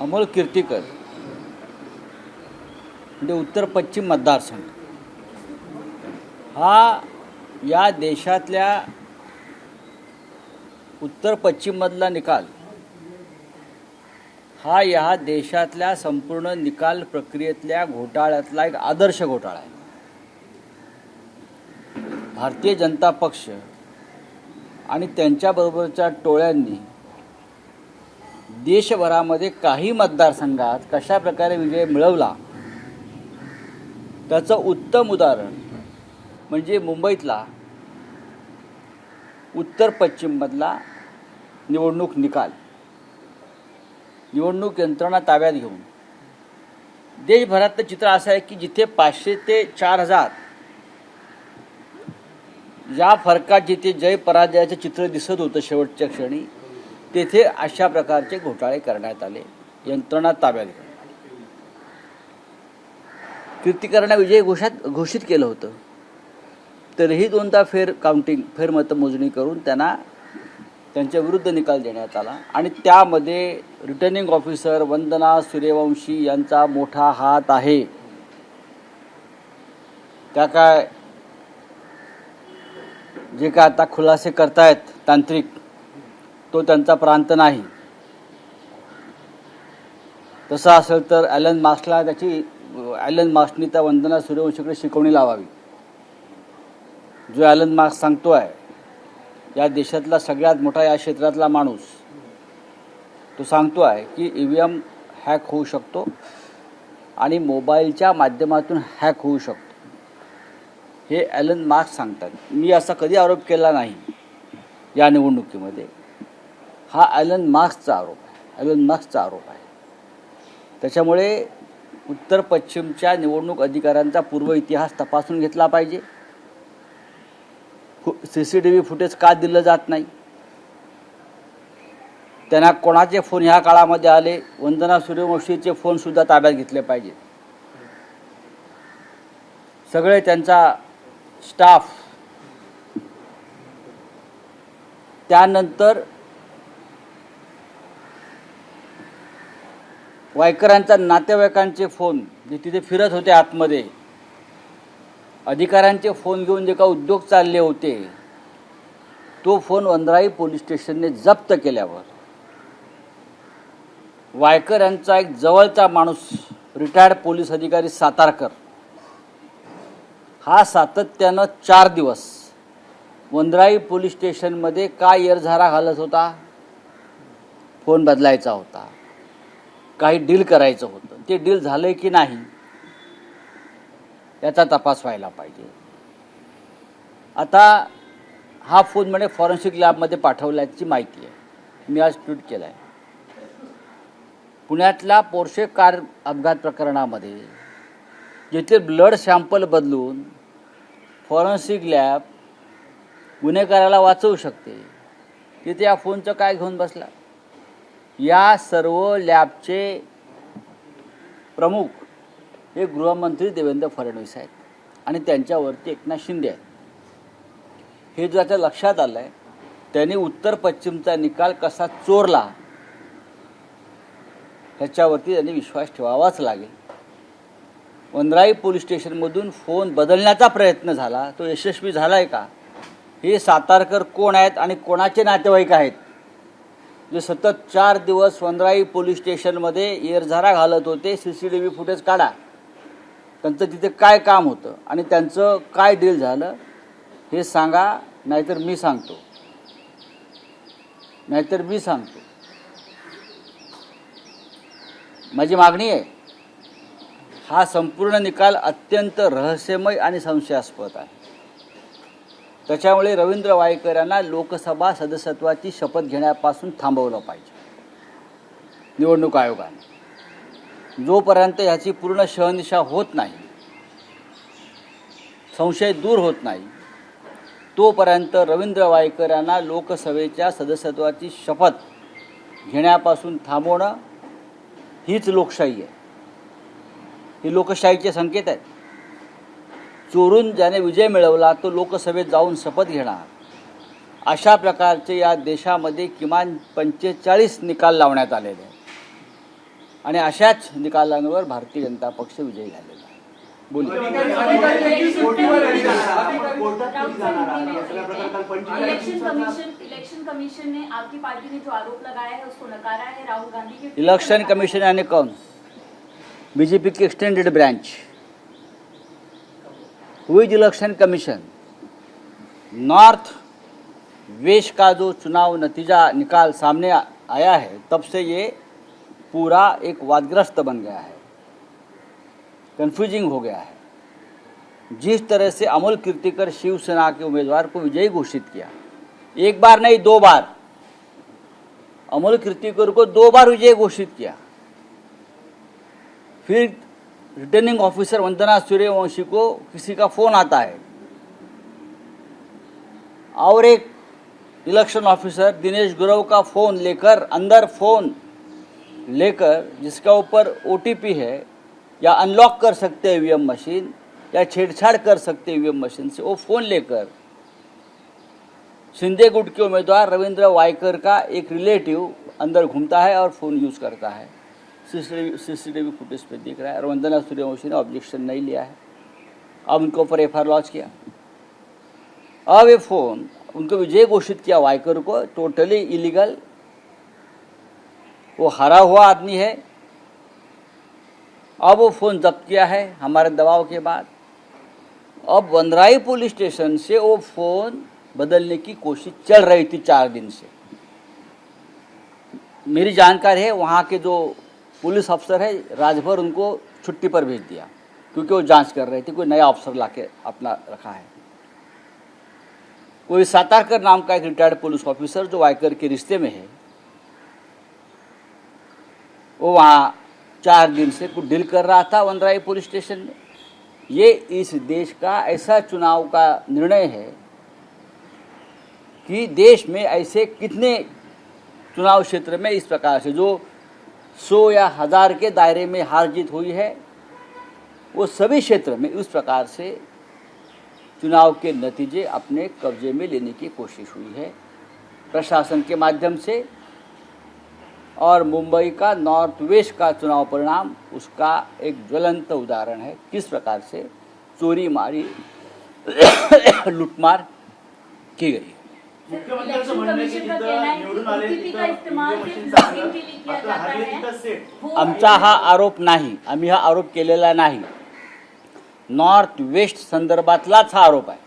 अमोल कीर्तीकर. म्हणजे उत्तर पश्चिम मतदारसंघ. हा या देशातल्या उत्तर पश्चिममधला निकाल हा या देशातल्या संपूर्ण निकाल प्रक्रियेतल्या घोटाळ्यातला एक आदर्श घोटाळा आहे. भारतीय जनता पक्ष आणि त्यांच्याबरोबरच्या टोळ्यांनी देशभरामध्ये काही मतदारसंघात कशा प्रकारे विजय मिळवला त्याचं उत्तम उदाहरण म्हणजे मुंबईतला उत्तर पश्चिममधला निवडणूक निकाल. निवडणूक यंत्रणा ताब्यात घेऊन. देशभरातलं चित्र असं आहे की जिथे पाचशे ते चार हजार या फरकात जिथे जय पराजयाचं चित्र दिसत होतं शेवटच्या क्षणी तेथे अशा प्रकारचे घोटाळे करण्यात आले. यंत्रणा ताब्यात घेऊन कीर्तिकरांना विजय घोषात घोषित केलं होतं. तरीही दोनदा फेर काउंटिंग फेर मतमोजणी करून त्यांना त्यांच्या विरुद्ध निकाल देण्यात आला. आणि त्यामध्ये रिटर्निंग ऑफिसर वंदना सूर्यवंशी यांचा मोठा हात आहे. त्या काय जे काय आता खुलासे करतायत तांत्रिक तो त्यांचा प्रांत नाही. तसं असेल तर ॲलन मास्कला त्याची ॲलन मास्कनी त्या वंदना सूर्यवंशीकडे शिकवणी लावावी. जो ॲलन मार्क्स सांगतो आहे या देशातला सगळ्यात मोठा या क्षेत्रातला माणूस तो सांगतो आहे की ई व्ही एम हॅक होऊ शकतो आणि मोबाईलच्या माध्यमातून हॅक होऊ शकतो. हे ॲलन मार्क्स सांगतात. मी असा कधी आरोप केला नाही या निवडणुकीमध्ये. हा ॲलन मार्क्सचा आरोप आहे. ॲलन मार्क्सचा आरोप आहे. त्याच्यामुळे उत्तर पश्चिमच्या निवडणूक अधिकाऱ्यांचा पूर्व इतिहास तपासून घेतला पाहिजे. फु C C T V footage का दिलं जात नाही? त्यांना कोणाचे फोन ह्या काळामध्ये आले? वंदना सूर्यवंशीचे फोनसुद्धा ताब्यात घेतले पाहिजेत सगळे त्यांचा स्टाफ. त्यानंतर वायकरांच्या नातेवाईकांचे फोन जे तिथे फिरत होते आतमध्ये अधिकाऱ्यांचे फोन घेऊन जे का उद्योग चालले होते तो फोन वंद्राई पोलीस स्टेशनने जप्त केल्यावर वायकर यांचा एक जवळचा माणूस रिटायर्ड पोलीस अधिकारी सातारकर हा सातत्यानं चार दिवस वंद्राई पोलीस स्टेशनमध्ये काय येरझारा घालत होता? फोन बदलायचा होता. काही डील करायचं होतं. ते डील झालंय की नाही याचा तपास व्हायला पाहिजे. आता हा फोन म्हणे फॉरेन्सिक लॅबमध्ये पाठवल्याची माहिती आहे. मी आज ट्विट केलं आहे पुण्यातल्या पोर्शे कार अपघात प्रकरणामध्ये जिथे ब्लड सॅम्पल बदलून फॉरेन्सिक लॅब गुन्हेगाराला वाचवू शकते तिथे या फोनचं काय घेऊन बसला? या सर्व लॅबचे प्रमुख हे गृहमंत्री देवेंद्र फडणवीस आहेत आणि त्यांच्यावरती एकनाथ शिंदे आहेत. हे ज्याच्या लक्षात आलं आहे त्यांनी उत्तर पश्चिमचा निकाल कसा चोरला ह्याच्यावरती त्यांनी विश्वास ठेवावाच लागेल. वनराई पोलीस स्टेशनमधून फोन बदलण्याचा प्रयत्न झाला तो यशस्वी झाला आहे का? हे सातारकर कोण आहेत आणि कोणाचे नातेवाईक आहेत? जे सतत चार दिवस वनराई पोलीस स्टेशनमध्ये एरझारा घालत होते C C T V footage काढा. त्यांचं तिथे काय काम होतं आणि त्यांचं काय डील झालं हे सांगा नाहीतर मी सांगतो. नाहीतर मी सांगतो. माझी मागणी आहे हा संपूर्ण निकाल अत्यंत रहस्यमय आणि संशयास्पद आहे. त्याच्यामुळे रवींद्र वायकर यांना लोकसभा सदस्यत्वाची शपथ घेण्यापासून थांबवलं पाहिजे. निवडणूक आयोगाने. जोपर्यंत ह्याची पूर्ण शहनिशा होत नाही संशय दूर होत नाही तोपर्यंत रवींद्र वायकर यांना लोकसभेच्या सदस्यत्वाची शपथ घेण्यापासून थांबवणं हीच लोकशाही आहे. ही लोकशाहीचे संकेत आहेत. चोरून ज्याने विजय मिळवला तो लोकसभेत जाऊन शपथ घेणार. अशा प्रकारचे या देशामध्ये किमान पंचेचाळीस निकाल लावण्यात आलेले आहेत. आणि अशाच निकालांवर भारतीय जनता पक्ष विजयी झालेला आहे. इलेक्शन कमीशन यानी कौन? बीजेपी की एक्सटेंडेड ब्रांच हुई इलेक्शन कमीशन नॉर्थ वेस्ट का जो चुनाव नतीजा निकाल सामने आया है, तब से ये पूरा एक वादग्रस्त बन गया है। कंफ्यूजिंग हो गया है। जिस तरह से अमोल कीर्तिकर शिवसेना के उम्मीदवार को विजयी घोषित किया, एक बार नहीं, दो बार। अमोल कीर्तिकर को दो बार विजय घोषित किया। फिर रिटर्निंग ऑफिसर वंदना सूर्यवंशी को किसी का फ़ोन आता है। और एक इलेक्शन ऑफिसर दिनेश गुरव का फ़ोन लेकर, अंदर फ़ोन लेकर, जिसका ऊपर ओटीपी है, या अनलॉक कर सकते हैं ईवीएम मशीन या छेड़छाड़ कर सकते हैं ईवीएम मशीन से, वो फ़ोन लेकर। शिंदे गुट के उम्मीदवार रविंद्र वायकर का एक रिलेटिव अंदर घूमता है और फ़ोन यूज़ करता है। सीसीटीवी फुटेज पे देख रहा है। और वंदना सूर्यवंशी ने ऑब्जेक्शन नहीं लिया है। अब उनके ऊपर एफ़ लॉन्च किया। अब ये फ़ोन उनको विजय घोषित किया वाइकर को टोटली इलीगल वो हरा हुआ आदमी है। अब वो फ़ोन जब्त किया है हमारे दबाव के बाद। अब वनराई पुलिस स्टेशन से वो फ़ोन बदलने की कोशिश चल रही थी चार दिन से। मेरी जानकारी है, वहाँ के जो पुलिस अफसर है, राजभर उनको छुट्टी पर भेज दिया, क्योंकि वो जाँच कर रहे थे, कोई नया अफसर लाके अपना रखा है। कोई सातारकर नाम का एक रिटायर्ड पुलिस ऑफिसर जो वायकर के रिश्ते में है, वो वहाँ चार दिन से कुछ डील कर रहा था वनराई पुलिस स्टेशन में। ये इस देश का ऐसा चुनाव का निर्णय है कि देश में ऐसे कितने चुनाव क्षेत्र में इस प्रकार से, जो सौ या हज़ार के दायरे में हार जीत हुई है। वो सभी क्षेत्र में उस प्रकार से चुनाव के नतीजे अपने कब्जे में लेने की कोशिश हुई है। प्रशासन के माध्यम से और मुंबई का, नॉर्थ वेस्ट का चुनाव परिणाम उसका एक ज्वलंत उदाहरण है। किस प्रकार से चोरी मारी, लूटमार की गई मुख्यमंत्र्यांचं म्हणणं आहे की है तिथं निवडून आले तिथं मशीन मात्र हरली है तिथं सेट आमचा हा आरोप नाही. आम्ही हा आरोप केलेला नाही. नॉर्थ वेस्ट संदर्भातलाच हा आरोप आहे.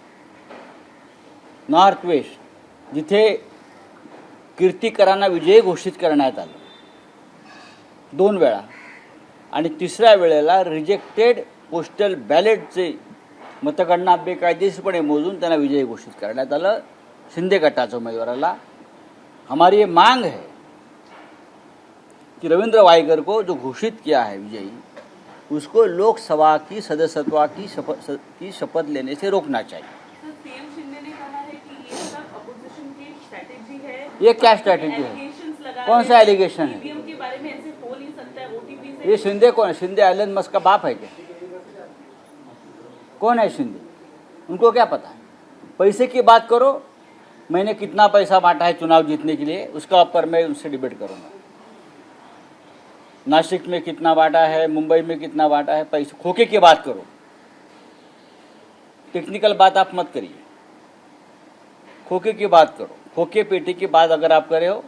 नॉर्थ वेस्ट जिथे कीर्तिकरांना विजयी घोषित करण्यात आलं. दोन वेळा. आणि तिसऱ्या वेळेला रिजेक्टेड पोस्टल बॅलेटचे मतगणना बेकायदेशीरपणे मोजून त्यांना विजयी घोषित करण्यात आलं. शिंदे गटाच्या उमेदवाराला हमारी ये मांग है कि रविंद्र वाइगर को जो घोषित किया है विजयी उसको लोकसभा की सदस्यत्व की शपथ की शपथ लेने से रोकना चाहिए। सीएम शिंदे ने कहा कि ये क्या स्ट्रैटेजी है? है? कौन सा एलिगेशन है? से। ये शिंदे कौन है शिंदे एलन मस्क का बाप है क्या? कौन है शिंदे? उनको क्या पता? है पैसे की बात करो मैंने कितना पैसा बांटा है चुनाव जीतने के लिए, उसका ऊपर मैं उनसे डिबेट करूँगा। नासिक में कितना बांटा है, मुंबई में कितना बांटा है, पैसे, खोके की बात करो। टेक्निकल बात आप मत करिए। खोके की बात करो। खोके पेटी की बात अगर आप करे हो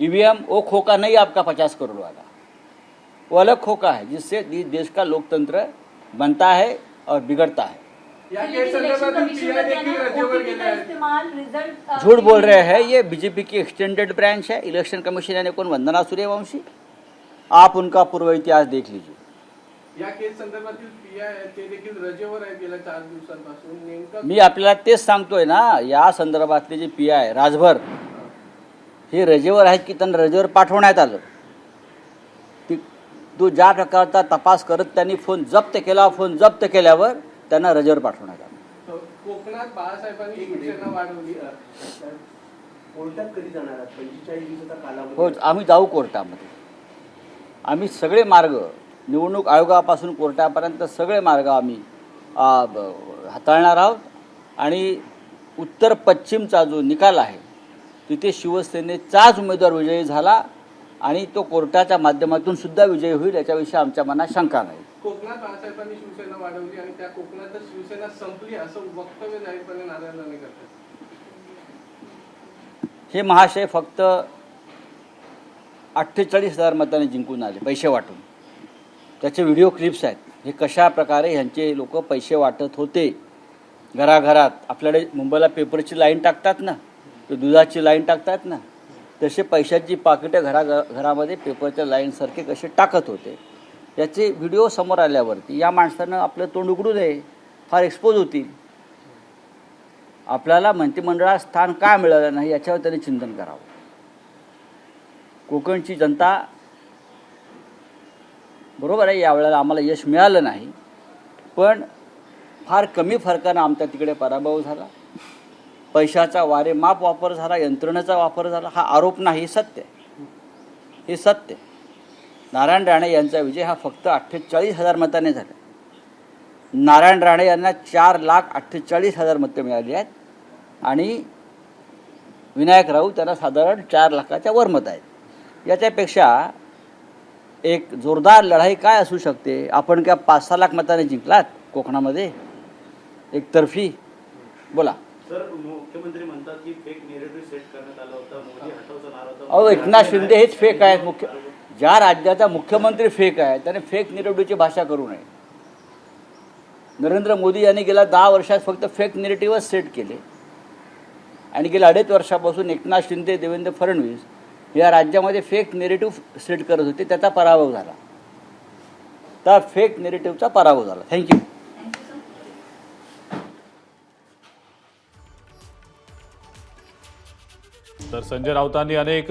ईवीएम वो खोका नहीं आपका पचास करोड़ वाला। वो अलग खोका है, जिससे देश का लोकतंत्र बनता है और बिगड़ता है। झूठ बोल रहे हैं ये बीजेपी की एक्सटेंडेड ब्रांच है इलेक्शन कमीशन यानी कौन? वंदना सूर्यवंशी आप उनका पूर्व इतिहास देख लीजिए। या केस संदर्भातील पीआय ते देखील रजेवर आहे गेल्या चार दिवसांपासून. नेमकं मी आपल्याला तेच सांगतोय ना या संदर्भातले जे पी आय राजभर हे रजेवर आहेत की त्यांना रजेवर पाठवण्यात आलं? ती तो ज्या प्रकारचा तपास करत त्यांनी फोन जप्त केला फोन जप्त केल्यावर त्यांना रजेवर पाठवण्यात आलं. कोकणात बाळासाहेबांनी शिवसेना वाढवली. कोर्टात कधी जाणार आहात? पंचेचाळीस दिवसाचा कालावधी. हो आम्ही जाऊ कोर्टामध्ये. आम्ही सगळे मार्ग निवडणूक आयोगापासून कोर्टापर्यंत सगळे मार्ग आम्ही आ, ब- हाताळणार आहोत. आणि उत्तर पश्चिमचा जो निकाल आहे तिथे शिवसेनेचाच उमेदवार विजयी झाला आणि तो कोर्टाच्या माध्यमातून सुद्धा विजयी होईल याच्याविषयी आमच्या मनात शंका नाही. कोकणात बाळासाहेबांनी शिवसेना वाढवली आणि त्या कोकणातच शिवसेना संपली असं वक्तव्य जाहीरपणे नारायण राणे करतात. हे महाशय फक्त अठ्ठेचाळीस हजार मतांनी जिंकून आले पैसे वाटून. त्याचे व्हिडिओ क्लिप्स आहेत. हे कशा प्रकारे ह्यांचे लोक पैसे वाटत होते? घराघरात आपल्याकडे मुंबईला पेपरची लाईन टाकतात ना? ते दुधाची लाईन टाकतात ना? तसे पैशाची पाकिटं घरा घरामध्ये पेपरच्या लाईनसारखे कसे टाकत होते? याचे व्हिडिओ समोर आल्यावरती या माणसानं आपलं तोंड उघडू नये फार एक्सपोज होतील. आपल्याला मंत्रिमंडळात स्थान का मिळालं नाही याच्यावर त्यांनी चिंतन करावं. कोकणची जनता बरोबर आहे यावेळेला आम्हाला यश मिळालं नाही पण फार कमी फरकानं आमचा तिकडे पराभव झाला. पैशाचा वारे माप वापर झाला यंत्रणेचा वापर झाला हा आरोप नाही सत्य हे सत्य आहे. नारायण राणे यांचा विजय हा फक्त अठ्ठेचाळीस हजार मताने झाला. नारायण राणे यांना चार लाख अठ्ठेचाळीस हजार मतं मिळाली आहेत आणि विनायक राऊत त्यांना साधारण चार लाखाच्या वर मत आहेत. याच्यापेक्षा एक जोरदार लढाई काय असू शकते? आपण काय पाच सहा लाख मताने जिंकलात कोकणामध्ये? एकतर्फी बोला. सर मुख्यमंत्री म्हणतात की फेक सेट करण्यात आला होता अहो एकनाथ शिंदे हेच फेक आहेत. मुख्य ज्या राज्याचा मुख्यमंत्री फेक आहे त्याने फेक निरेटिव्हची भाषा करू नये. नरेंद्र मोदी यांनी गेल्या दहा वर्षात फक्त फेक निरेटिव्हच सेट केले. आणि गेल्या अडीच वर्षापासून एकनाथ शिंदे देवेंद्र फडणवीस या राज्यामध्ये फेक नेरेटिव्ह सेट करत होते त्याचा पराभव झाला. त्या फेक नेरेटिव्हचा पराभव झाला. थँक्यू. तर संजय राऊतांनी अनेक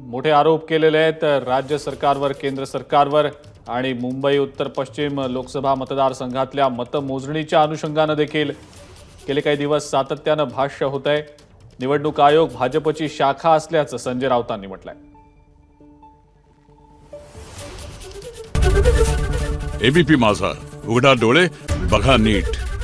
मोठे आरोप केलेले आहेत. राज्य सरकारवर केंद्र सरकारवर आणि मुंबई उत्तर पश्चिम लोकसभा मतदारसंघातल्या मतमोजणीच्या अनुषंगानं देखील गेले काही दिवस सातत्यानं भाष्य होत आहे निवडणूक आयोग भाजपची शाखा असल्याचं संजय राऊतांनी म्हटलंय. एबीपी माझा. उघडा डोळे बघा नीट.